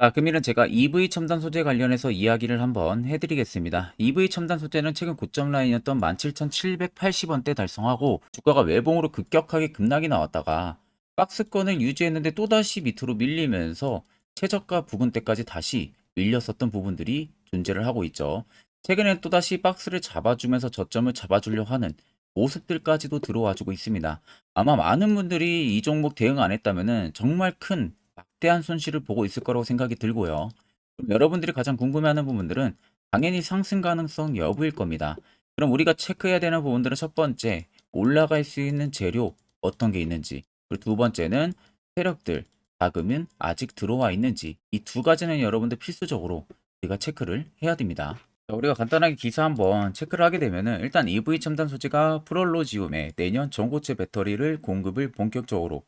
자, 그러면 제가 EV 첨단 소재 관련해서 이야기를 한번 해드리겠습니다. EV 첨단 소재는 최근 고점 라인이었던 17,780원대 달성하고 주가가 외봉으로 급격하게 급락이 나왔다가 박스권을 유지했는데 또다시 밑으로 밀리면서 최저가 부근대까지 다시 밀렸었던 부분들이 존재를 하고 있죠. 최근에 또다시 박스를 잡아주면서 저점을 잡아주려 하는 모습들까지도 들어와주고 있습니다. 아마 많은 분들이 이 종목 대응 안 했다면은 정말 큰 막대한 손실을 보고 있을 거라고 생각이 들고요. 여러분들이 가장 궁금해하는 부분들은 당연히 상승 가능성 여부일 겁니다. 그럼 우리가 체크해야 되는 부분들은 첫 번째, 올라갈 수 있는 재료 어떤 게 있는지, 그리고 두 번째는 세력들, 자금은 아직 들어와 있는지, 이 두 가지는 여러분들 필수적으로 우리가 체크를 해야 됩니다. 자, 우리가 간단하게 기사 한번 체크를 하게 되면은 일단 EV 첨단 소재가 프롤로지움에 내년 전고체 배터리를 공급을 본격적으로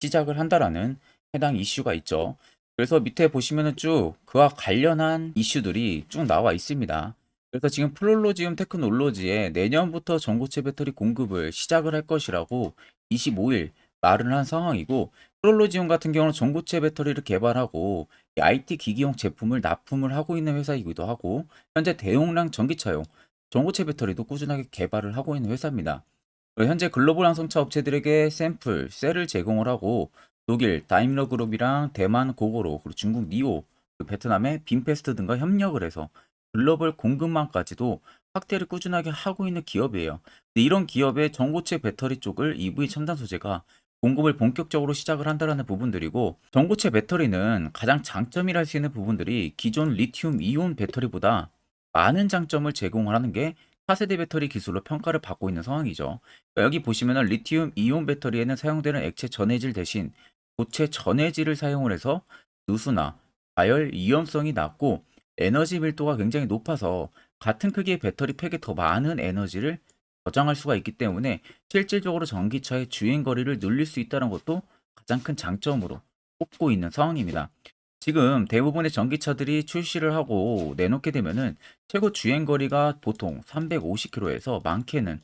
시작을 한다라는 해당 이슈가 있죠. 그래서 밑에 보시면은 쭉 그와 관련한 이슈들이 쭉 나와 있습니다. 그래서 지금 플롤로지움 테크놀로지에 내년부터 전고체 배터리 공급을 시작을 할 것이라고 25일 말을 한 상황이고 플롤로지움 같은 경우는 전고체 배터리를 개발하고 이 IT 기기용 제품을 납품을 하고 있는 회사이기도 하고 현재 대용량 전기차용 전고체 배터리도 꾸준하게 개발을 하고 있는 회사입니다. 현재 글로벌 항성차 업체들에게 샘플, 셀을 제공을 하고 독일 다임러 그룹이랑 대만 고고로 그리고 중국 니오 그리고 베트남의 빈페스트 등과 협력을 해서 글로벌 공급망까지도 확대를 꾸준하게 하고 있는 기업이에요. 이런 기업의 전고체 배터리 쪽을 EV 첨단 소재가 공급을 본격적으로 시작을 한다는 부분들이고 전고체 배터리는 가장 장점이라 할 수 있는 부분들이 기존 리튬 이온 배터리보다 많은 장점을 제공을 하는 게 차세대 배터리 기술로 평가를 받고 있는 상황이죠. 그러니까 여기 보시면은 리튬 이온 배터리에는 사용되는 액체 전해질 대신 고체 전해질을 사용을 해서 누수나 가열 위험성이 낮고 에너지 밀도가 굉장히 높아서 같은 크기의 배터리 팩에 더 많은 에너지를 저장할 수가 있기 때문에 실질적으로 전기차의 주행 거리를 늘릴 수 있다는 것도 가장 큰 장점으로 꼽고 있는 상황입니다. 지금 대부분의 전기차들이 출시를 하고 내놓게 되면은 최고 주행 거리가 보통 350km에서 많게는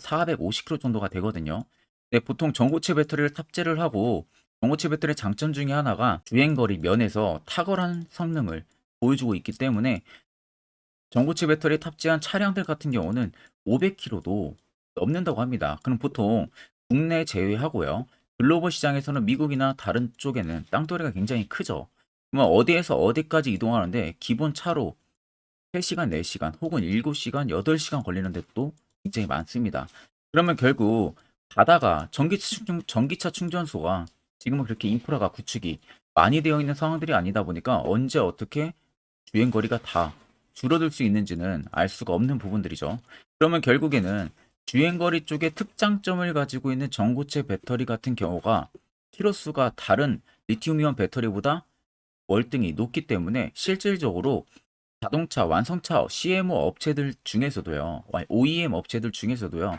450km 정도가 되거든요. 네, 보통 전고체 배터리를 탑재를 하고 전고체 배터리의 장점 중에 하나가 주행 거리 면에서 탁월한 성능을 보여주고 있기 때문에 전고체 배터리 탑재한 차량들 같은 경우는 500km도 넘는다고 합니다. 그럼 보통 국내 제외하고요. 글로벌 시장에서는 미국이나 다른 쪽에는 땅덩어리가 굉장히 크죠. 그러면 어디에서 어디까지 이동하는데 기본 차로 3시간, 4시간 혹은 7시간, 8시간 걸리는 데도 굉장히 많습니다. 그러면 결국 가다가 전기차, 충전, 전기차 충전소가 지금은 그렇게 인프라가 구축이 많이 되어 있는 상황들이 아니다 보니까 언제 어떻게 주행 거리가 다 줄어들 수 있는지는 알 수가 없는 부분들이죠. 그러면 결국에는 주행 거리 쪽에 특장점을 가지고 있는 전고체 배터리 같은 경우가 키로수가 다른 리튬이온 배터리보다 월등히 높기 때문에 실질적으로 자동차 완성차 CMO 업체들 중에서도요, OEM 업체들 중에서도요,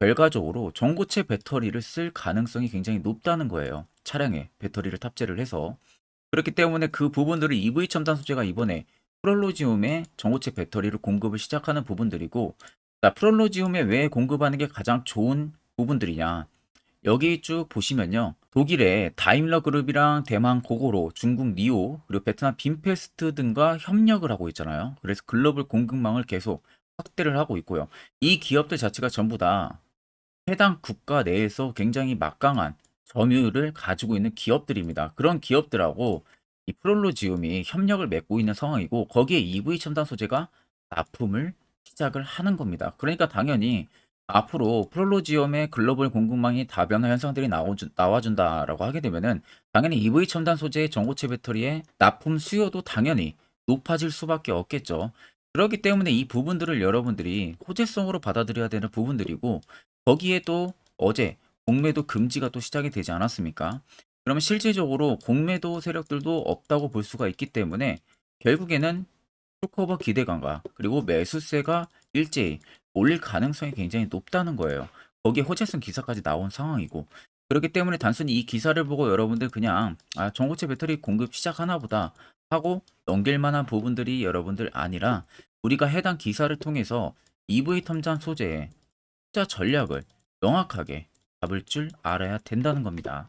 결과적으로 전고체 배터리를 쓸 가능성이 굉장히 높다는 거예요. 차량에 배터리를 탑재를 해서. 그렇기 때문에 그 부분들을 EV 첨단 소재가 이번에 프롤로지움에 전고체 배터리를 공급을 시작하는 부분들이고 자, 프롤로지움에 왜 공급하는 게 가장 좋은 부분들이냐 여기 쭉 보시면요 독일의 다임러 그룹이랑 대만 고고로 중국 니오 그리고 베트남 빈페스트 등과 협력을 하고 있잖아요 그래서 글로벌 공급망을 계속 확대를 하고 있고요 이 기업들 자체가 전부 다 해당 국가 내에서 굉장히 막강한 점유율을 가지고 있는 기업들입니다 그런 기업들하고 이 프롤로지움이 협력을 맺고 있는 상황이고 거기에 EV 첨단 소재가 납품을 시작을 하는 겁니다. 그러니까 당연히 앞으로 프롤로지움의 글로벌 공급망이 다변화 현상들이 나와준, 나와준다라고 하게 되면은 당연히 EV 첨단 소재의 전고체 배터리의 납품 수요도 당연히 높아질 수밖에 없겠죠. 그렇기 때문에 이 부분들을 여러분들이 호재성으로 받아들여야 되는 부분들이고 거기에 또 어제 공매도 금지가 또 시작이 되지 않았습니까? 그러면 실질적으로 공매도 세력들도 없다고 볼 수가 있기 때문에 결국에는 쇼커버 기대감과 그리고 매수세가 일제히 올릴 가능성이 굉장히 높다는 거예요. 거기에 호재성 기사까지 나온 상황이고 그렇기 때문에 단순히 이 기사를 보고 여러분들 그냥 아 전고체 배터리 공급 시작하나 보다 하고 넘길 만한 부분들이 여러분들 아니라 우리가 해당 기사를 통해서 EV 탐장 소재의 투자 전략을 명확하게 잡을 줄 알아야 된다는 겁니다.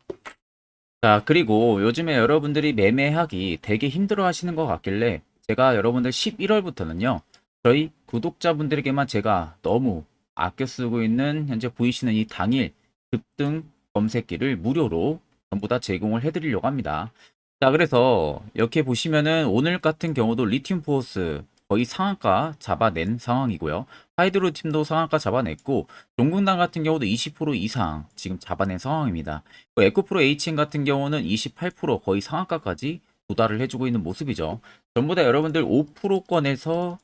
자, 그리고 요즘에 여러분들이 매매하기 되게 힘들어 하시는 것 같길래 제가 여러분들 11월부터는요, 저희 구독자분들에게만 제가 너무 아껴 쓰고 있는 현재 보이시는 이 당일 급등 검색기를 무료로 전부 다 제공을 해드리려고 합니다. 자, 그래서 이렇게 보시면은 오늘 같은 경우도 리튬 포스 거의 상한가 잡아낸 상황이고요. 하이드로 팀도 상한가 잡아냈고, 종근당 같은 경우도 20% 이상 지금 잡아낸 상황입니다. 그 에코프로 HN 같은 경우는 28% 거의 상한가까지 도달을 해주고 있는 모습이죠. 전부 다 여러분들 5%권에서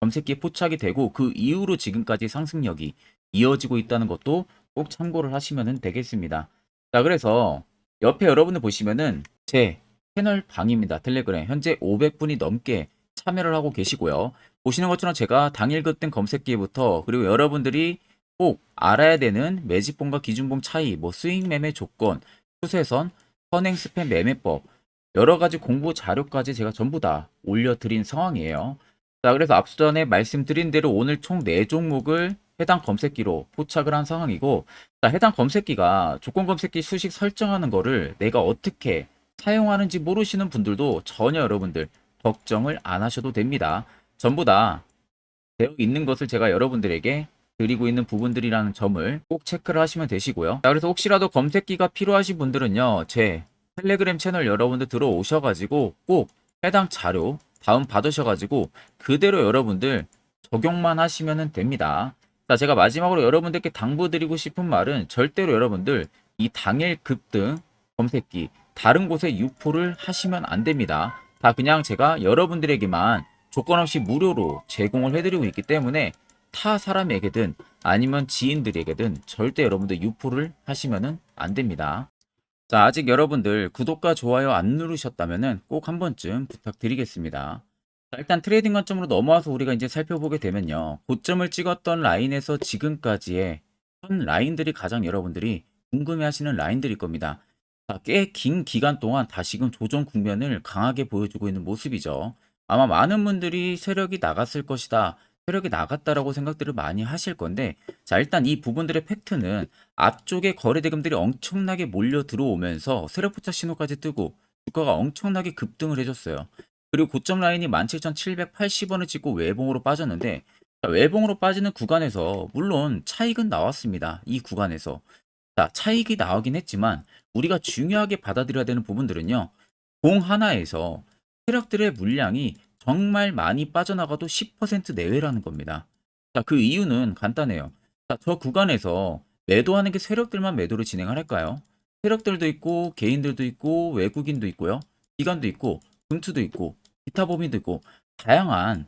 검색기에 포착이 되고 그 이후로 지금까지 상승력이 이어지고 있다는 것도 꼭 참고를 하시면 되겠습니다. 자, 그래서 옆에 여러분들 보시면은 제 채널 방입니다. 텔레그램. 현재 500분이 넘게 참여를 하고 계시고요. 보시는 것처럼 제가 당일 급등 검색기부터 그리고 여러분들이 꼭 알아야 되는 매집봉과 기준봉 차이, 뭐 스윙 매매 조건, 추세선, 선행 스팸 매매법, 여러 가지 공부 자료까지 제가 전부 다 올려드린 상황이에요. 자, 그래서 앞전에 말씀드린 대로 오늘 총 4종목을 해당 검색기로 포착을 한 상황이고, 자, 해당 검색기가 조건 검색기 수식 설정하는 거를 내가 어떻게 사용하는지 모르시는 분들도 전혀 여러분들 걱정을 안 하셔도 됩니다. 전부 다 되어 있는 것을 제가 여러분들에게 드리고 있는 부분들이라는 점을 꼭 체크를 하시면 되시고요. 자, 그래서 혹시라도 검색기가 필요하신 분들은요, 제 텔레그램 채널 여러분들 들어오셔가지고 꼭 해당 자료 다운 받으셔가지고 그대로 여러분들 적용만 하시면 됩니다. 자, 제가 마지막으로 여러분들께 당부드리고 싶은 말은 절대로 여러분들 이 당일 급등 검색기 다른 곳에 유포를 하시면 안 됩니다. 다 그냥 제가 여러분들에게만 조건 없이 무료로 제공을 해드리고 있기 때문에 타 사람에게든 아니면 지인들에게든 절대 여러분들 유포를 하시면 안 됩니다. 자, 아직 여러분들 구독과 좋아요 안 누르셨다면 꼭한 번쯤 부탁드리겠습니다. 자, 일단 트레이딩 관점으로 넘어와서 우리가 이제 살펴보게 되면요. 고점을 찍었던 라인에서 지금까지의 현 라인들이 가장 여러분들이 궁금해 하시는 라인들일 겁니다. 꽤 긴 기간 동안 다시금 조정 국면을 강하게 보여주고 있는 모습이죠. 아마 많은 분들이 세력이 나갔을 것이다. 세력이 나갔다라고 생각들을 많이 하실 건데, 자, 일단 이 부분들의 팩트는 앞쪽에 거래 대금들이 엄청나게 몰려 들어오면서 세력 포착 신호까지 뜨고 주가가 엄청나게 급등을 해줬어요. 그리고 고점 라인이 17,780원을 찍고 외봉으로 빠졌는데, 자, 외봉으로 빠지는 구간에서 물론 차익은 나왔습니다. 이 구간에서. 자, 차익이 나오긴 했지만 우리가 중요하게 받아들여야 되는 부분들은요. 공 하나에서 세력들의 물량이 정말 많이 빠져나가도 10% 내외라는 겁니다. 자, 그 이유는 간단해요. 자, 저 구간에서 매도하는 게 세력들만 매도를 진행할까요? 세력들도 있고 개인들도 있고 외국인도 있고요. 기관도 있고 금투도 있고 기타 법인도 있고 다양한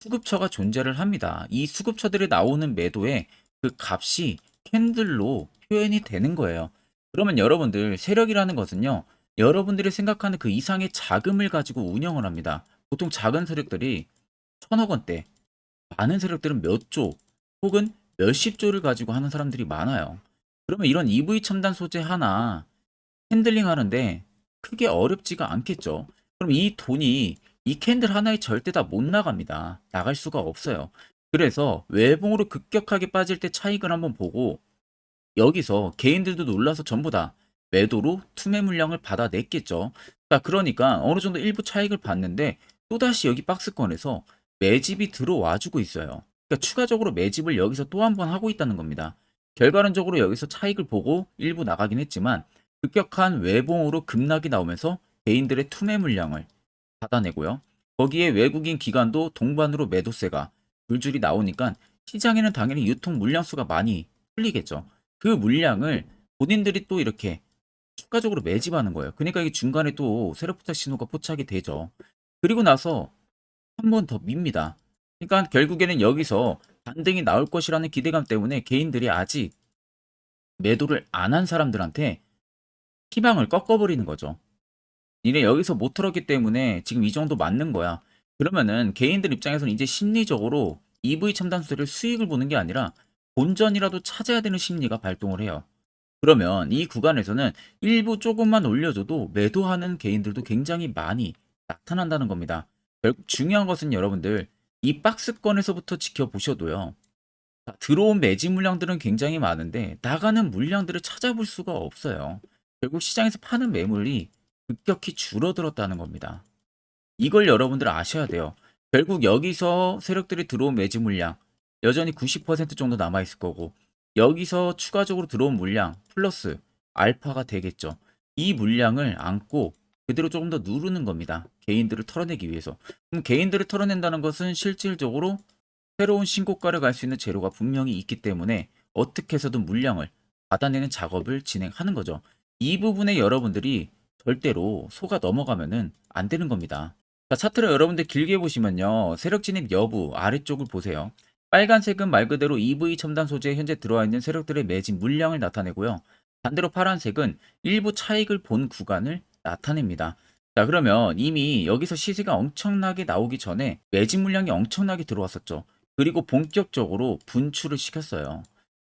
수급처가 존재를 합니다. 이 수급처들이 나오는 매도의 그 값이 캔들로 표현이 되는 거예요. 그러면 여러분들 세력이라는 것은요. 여러분들이 생각하는 그 이상의 자금을 가지고 운영을 합니다. 보통 작은 세력들이 천억 원대, 많은 세력들은 몇 조, 혹은 몇십 조를 가지고 하는 사람들이 많아요. 그러면 이런 EV 첨단 소재 하나 핸들링 하는데 크게 어렵지가 않겠죠. 그럼 이 돈이 이 캔들 하나에 절대 다 못 나갑니다. 나갈 수가 없어요. 그래서 외봉으로 급격하게 빠질 때 차익을 한번 보고 여기서 개인들도 놀라서 전부 다 매도로 투매 물량을 받아냈겠죠. 자, 그러니까 어느 정도 일부 차익을 봤는데 또다시 여기 박스권에서 매집이 들어와 주고 있어요. 그러니까 추가적으로 매집을 여기서 또 한 번 하고 있다는 겁니다. 결과론적으로 여기서 차익을 보고 일부 나가긴 했지만 급격한 외봉으로 급락이 나오면서 개인들의 투매 물량을 받아내고요. 거기에 외국인 기관도 동반으로 매도세가 줄줄이 나오니까 시장에는 당연히 유통 물량수가 많이 풀리겠죠. 그 물량을 본인들이 또 이렇게 추가적으로 매집하는 거예요. 그러니까 이게 중간에 또 세력 포착 신호가 포착이 되죠. 그리고 나서 한 번 더 밉니다. 그러니까 결국에는 여기서 반등이 나올 것이라는 기대감 때문에 개인들이 아직 매도를 안 한 사람들한테 희망을 꺾어버리는 거죠. 니네 여기서 못 털었기 때문에 지금 이 정도 맞는 거야. 그러면은 개인들 입장에서는 이제 심리적으로 EV 첨단 수제를 수익을 보는 게 아니라 본전이라도 찾아야 되는 심리가 발동을 해요. 그러면 이 구간에서는 일부 조금만 올려줘도 매도하는 개인들도 굉장히 많이 나타난다는 겁니다. 결국 중요한 것은 여러분들 이 박스권에서부터 지켜보셔도요. 자, 들어온 매집 물량들은 굉장히 많은데 나가는 물량들을 찾아볼 수가 없어요. 결국 시장에서 파는 매물이 급격히 줄어들었다는 겁니다. 이걸 여러분들 아셔야 돼요. 결국 여기서 세력들이 들어온 매집 물량 여전히 90% 정도 남아 있을 거고 여기서 추가적으로 들어온 물량 플러스 알파가 되겠죠. 이 물량을 안고 그대로 조금 더 누르는 겁니다. 개인들을 털어내기 위해서. 그럼 개인들을 털어낸다는 것은 실질적으로 새로운 신고가를 갈 수 있는 재료가 분명히 있기 때문에 어떻게 해서든 물량을 받아내는 작업을 진행하는 거죠. 이 부분에 여러분들이 절대로 속아 넘어가면은 안 되는 겁니다. 자, 차트를 여러분들 길게 보시면요. 세력 진입 여부 아래쪽을 보세요. 빨간색은 말 그대로 EV 첨단 소재에 현재 들어와 있는 세력들의 매진 물량을 나타내고요. 반대로 파란색은 일부 차익을 본 구간을 나타냅니다. 자, 그러면 이미 여기서 시세가 엄청나게 나오기 전에 매진 물량이 엄청나게 들어왔었죠. 그리고 본격적으로 분출을 시켰어요.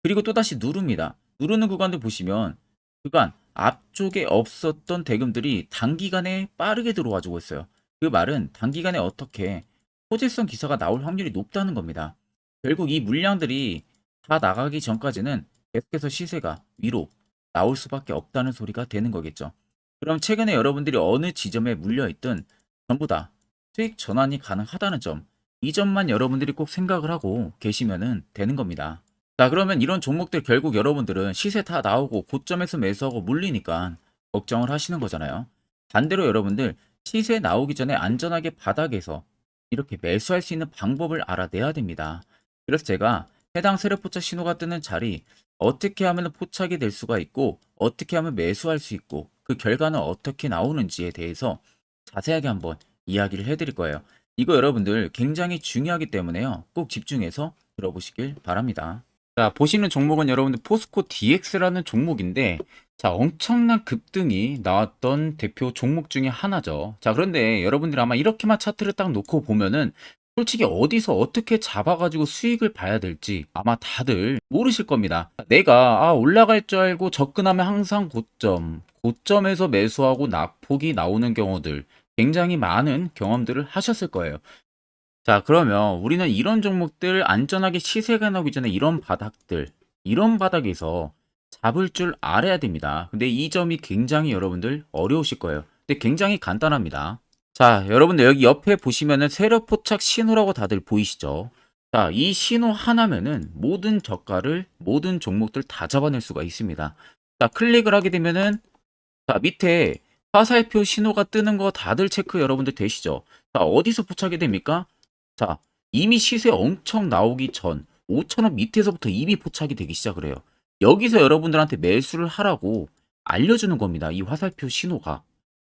그리고 또다시 누릅니다. 누르는 구간들 보시면 그간 앞쪽에 없었던 대금들이 단기간에 빠르게 들어와주고 있어요. 그 말은 단기간에 어떻게 호재성 기사가 나올 확률이 높다는 겁니다. 결국 이 물량들이 다 나가기 전까지는 계속해서 시세가 위로 나올 수밖에 없다는 소리가 되는 거겠죠. 그럼 최근에 여러분들이 어느 지점에 물려있든 전부 다 수익 전환이 가능하다는 점, 이 점만 여러분들이 꼭 생각을 하고 계시면 되는 겁니다. 자, 그러면 이런 종목들 결국 여러분들은 시세 다 나오고 고점에서 매수하고 물리니까 걱정을 하시는 거잖아요. 반대로 여러분들 시세 나오기 전에 안전하게 바닥에서 이렇게 매수할 수 있는 방법을 알아내야 됩니다. 그래서 제가 해당 세력 포착 신호가 뜨는 자리 어떻게 하면 포착이 될 수가 있고 어떻게 하면 매수할 수 있고 그 결과는 어떻게 나오는지에 대해서 자세하게 한번 이야기를 해드릴 거예요. 이거 여러분들 굉장히 중요하기 때문에요. 꼭 집중해서 들어보시길 바랍니다. 자, 보시는 종목은 여러분들 포스코 DX라는 종목인데 자, 엄청난 급등이 나왔던 대표 종목 중에 하나죠. 자, 그런데 여러분들이 아마 이렇게만 차트를 딱 놓고 보면은 솔직히 어디서 어떻게 잡아가지고 수익을 봐야 될지 아마 다들 모르실 겁니다. 내가 아, 올라갈 줄 알고 접근하면 항상 고점, 고점에서 매수하고 낙폭이 나오는 경우들 굉장히 많은 경험들을 하셨을 거예요. 자, 그러면 우리는 이런 종목들 안전하게 시세가 나오기 전에 이런 바닥들, 이런 바닥에서 잡을 줄 알아야 됩니다. 근데 이 점이 굉장히 여러분들 어려우실 거예요. 근데 굉장히 간단합니다. 자, 여러분들 여기 옆에 보시면은 세력 포착 신호라고 다들 보이시죠? 자, 이 신호 하나면은 모든 저가를 모든 종목들 다 잡아낼 수가 있습니다. 자, 클릭을 하게 되면은 자, 밑에 화살표 신호가 뜨는 거 다들 체크 여러분들 되시죠? 자, 어디서 포착이 됩니까? 자, 이미 시세 엄청 나오기 전 5천원 밑에서부터 이미 포착이 되기 시작을 해요. 여기서 여러분들한테 매수를 하라고 알려주는 겁니다. 이 화살표 신호가.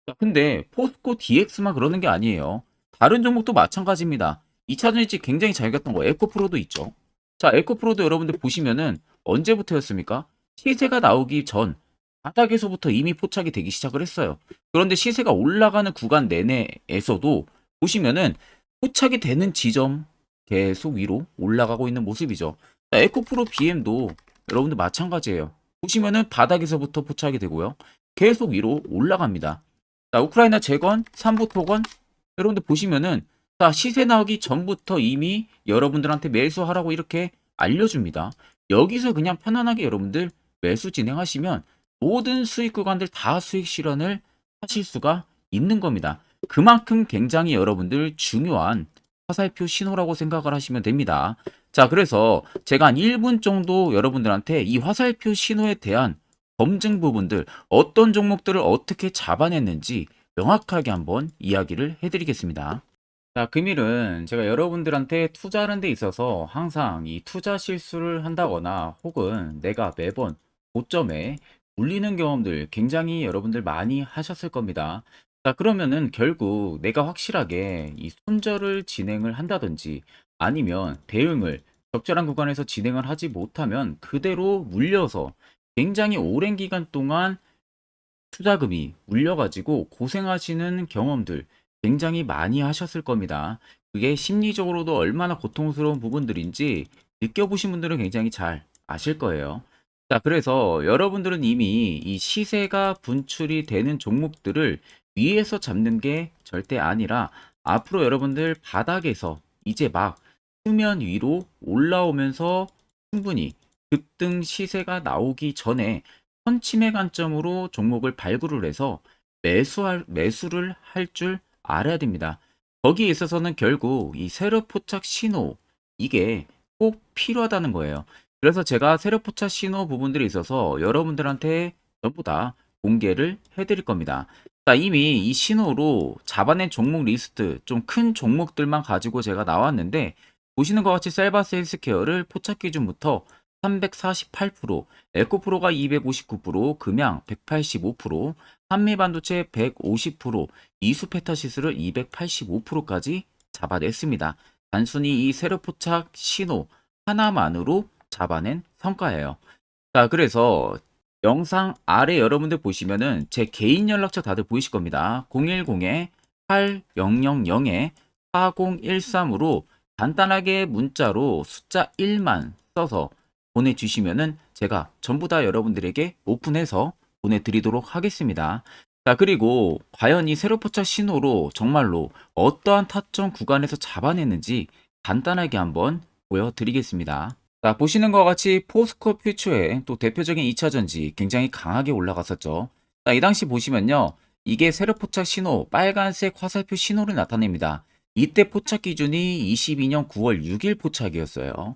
자, 근데 포스코 DX만 그러는 게 아니에요. 다른 종목도 마찬가지입니다. 2차 전지 굉장히 잘 갔던 거 에코프로도 있죠. 자, 에코프로도 여러분들 보시면은 언제부터였습니까? 시세가 나오기 전 바닥에서부터 이미 포착이 되기 시작을 했어요. 그런데 시세가 올라가는 구간 내내에서도 보시면은 포착이 되는 지점 계속 위로 올라가고 있는 모습이죠. 자, 에코프로 BM도 여러분들 마찬가지예요. 보시면은 바닥에서부터 포착이 되고요. 계속 위로 올라갑니다. 자, 우크라이나 재건, 삼부 토건 여러분들 보시면은 자, 시세 나오기 전부터 이미 여러분들한테 매수하라고 이렇게 알려줍니다. 여기서 그냥 편안하게 여러분들 매수 진행하시면 모든 수익 구간들 다 수익 실현을 하실 수가 있는 겁니다. 그만큼 굉장히 여러분들 중요한 화살표 신호라고 생각을 하시면 됩니다. 자, 그래서 제가 한 1분 정도 여러분들한테 이 화살표 신호에 대한 검증 부분들, 어떤 종목들을 어떻게 잡아냈는지 명확하게 한번 이야기를 해드리겠습니다. 자, 금일은 제가 여러분들한테 투자하는 데 있어서 항상 이 투자 실수를 한다거나 혹은 내가 매번 고점에 물리는 경험들 굉장히 여러분들 많이 하셨을 겁니다. 자, 그러면은 결국 내가 확실하게 이 손절을 진행을 한다든지 아니면 대응을 적절한 구간에서 진행을 하지 못하면 그대로 물려서 굉장히 오랜 기간 동안 투자금이 물려가지고 고생하시는 경험들 굉장히 많이 하셨을 겁니다. 그게 심리적으로도 얼마나 고통스러운 부분들인지 느껴보신 분들은 굉장히 잘 아실 거예요. 자, 그래서 여러분들은 이미 이 시세가 분출이 되는 종목들을 위에서 잡는 게 절대 아니라 앞으로 여러분들 바닥에서 이제 막 수면 위로 올라오면서 충분히 급등 시세가 나오기 전에 선침의 관점으로 종목을 발굴을 해서 매수할, 매수를 할 줄 알아야 됩니다. 거기에 있어서는 결국 이 세력 포착 신호, 이게 꼭 필요하다는 거예요. 그래서 제가 세력 포착 신호 부분들이 있어서 여러분들한테 전부 다 공개를 해드릴 겁니다. 자, 이미 이 신호로 잡아낸 종목 리스트, 좀 큰 종목들만 가지고 제가 나왔는데, 보시는 것 같이 셀바스 헬스케어를 포착 기준부터 348%, 에코프로가 259%, 금양 185%, 한미반도체 150%, 이수페타시스를 285%까지 잡아냈습니다. 단순히 이 세력 포착 신호 하나만으로 잡아낸 성과예요. 자, 그래서 영상 아래 여러분들 보시면은 제 개인 연락처 다들 보이실 겁니다. 010-8000-4013으로 간단하게 문자로 숫자 1만 써서 보내주시면은 제가 전부 다 여러분들에게 오픈해서 보내드리도록 하겠습니다. 자, 그리고 과연 이 세로 포착 신호로 정말로 어떠한 타점 구간에서 잡아냈는지 간단하게 한번 보여드리겠습니다. 자, 보시는 것과 같이 포스코 퓨처의 또 대표적인 2차 전지 굉장히 강하게 올라갔었죠. 자, 이 당시 보시면요. 이게 세로 포착 신호, 빨간색 화살표 신호를 나타냅니다. 이때 포착 기준이 22년 9월 6일 포착이었어요.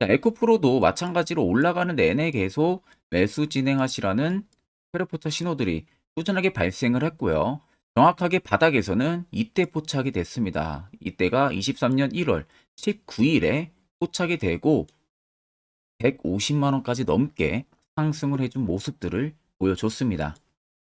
자, 에코프로도 마찬가지로 올라가는 내내 계속 매수 진행하시라는 페르포터 신호들이 꾸준하게 발생을 했고요. 정확하게 바닥에서는 이때 포착이 됐습니다. 이때가 23년 1월 19일에 포착이 되고 150만 원까지 넘게 상승을 해준 모습들을 보여줬습니다.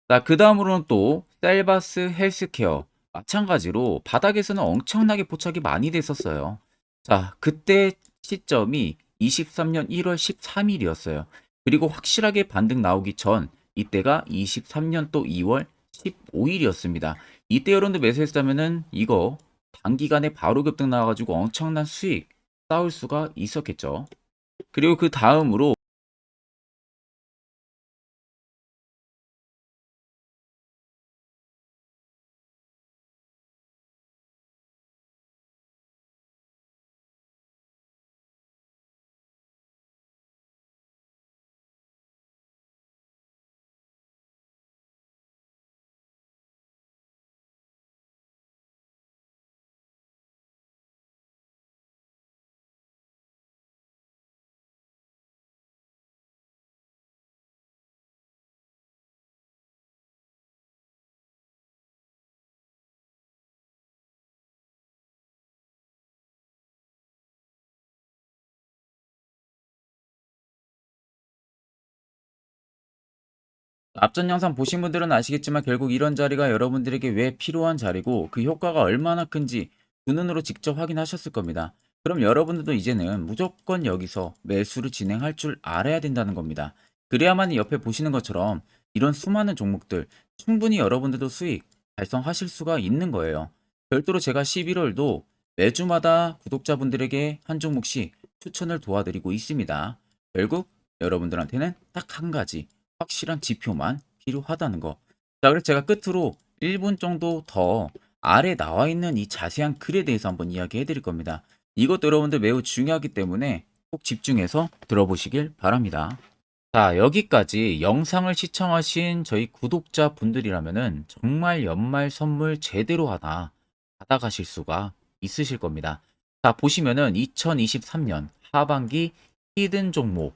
자, 그 다음으로는 또 셀바스 헬스케어 마찬가지로 바닥에서는 엄청나게 포착이 많이 됐었어요. 자, 그때 시점이 23년 1월 13일이었어요. 그리고 확실하게 반등 나오기 전 이때가 23년 또 2월 15일이었습니다. 이때 여러분들 매수했다면은 이거 단기간에 바로 급등 나와가지고 엄청난 수익 쌓을 수가 있었겠죠. 그리고 그 다음으로 앞전 영상 보신 분들은 아시겠지만 결국 이런 자리가 여러분들에게 왜 필요한 자리고 그 효과가 얼마나 큰지 두 눈으로 직접 확인하셨을 겁니다. 그럼 여러분들도 이제는 무조건 여기서 매수를 진행할 줄 알아야 된다는 겁니다. 그래야만 옆에 보시는 것처럼 이런 수많은 종목들 충분히 여러분들도 수익 달성하실 수가 있는 거예요. 별도로 제가 11월도 매주마다 구독자분들에게 한 종목씩 추천을 도와드리고 있습니다. 결국 여러분들한테는 딱 한 가지 확실한 지표만 필요하다는 거. 자, 그래서 제가 끝으로 1분 정도 더 아래 나와 있는 이 자세한 글에 대해서 한번 이야기해 드릴 겁니다. 이것도 여러분들 매우 중요하기 때문에 꼭 집중해서 들어보시길 바랍니다. 자, 여기까지 영상을 시청하신 저희 구독자 분들이라면은 정말 연말 선물 제대로 하나 받아가실 수가 있으실 겁니다. 자, 보시면은 2023년 하반기 히든 종목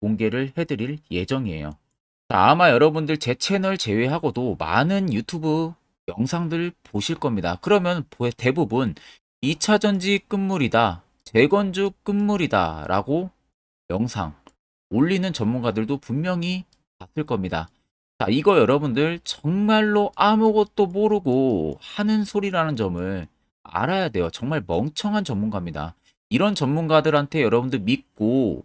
공개를 해드릴 예정이에요. 자, 아마 여러분들 제 채널 제외하고도 많은 유튜브 영상들 보실 겁니다. 그러면 보- 대부분 2차 전지 끝물이다, 재건주 끝물이다 라고 영상 올리는 전문가들도 분명히 봤을 겁니다. 자, 이거 여러분들 정말로 아무것도 모르고 하는 소리라는 점을 알아야 돼요. 정말 멍청한 전문가입니다. 이런 전문가들한테 여러분들 믿고